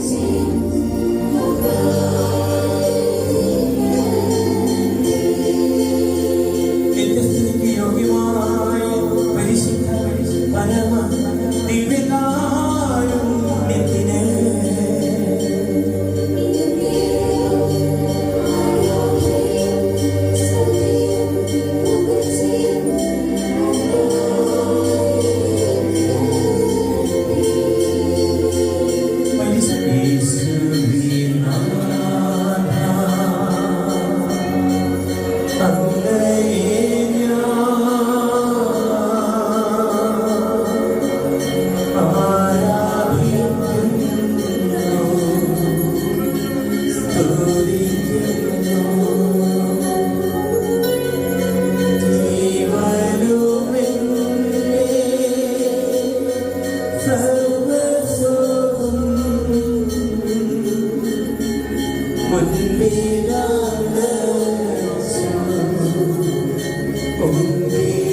see. Oh,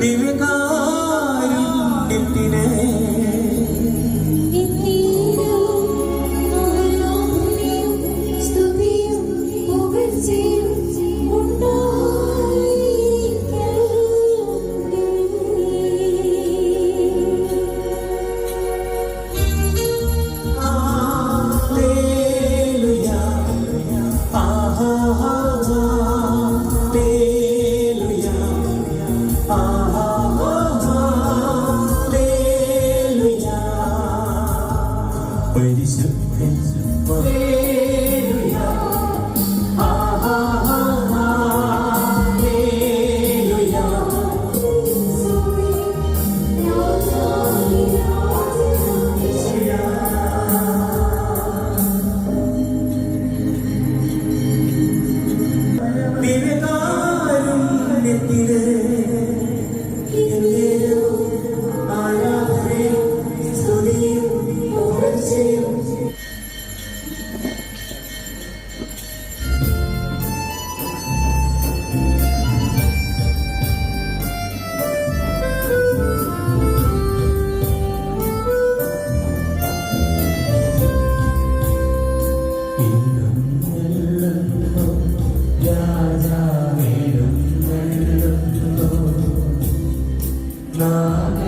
ദിവ്യകാരുണ്യത്തിന് love.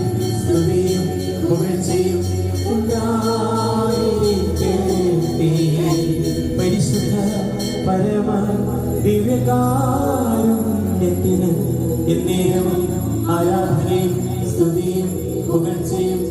പരമ ദിവ്യകാരുണ്യത്തിന് എന്നേരവും ആരാധനയും സ്തുതിയും പുകഴ്ചയും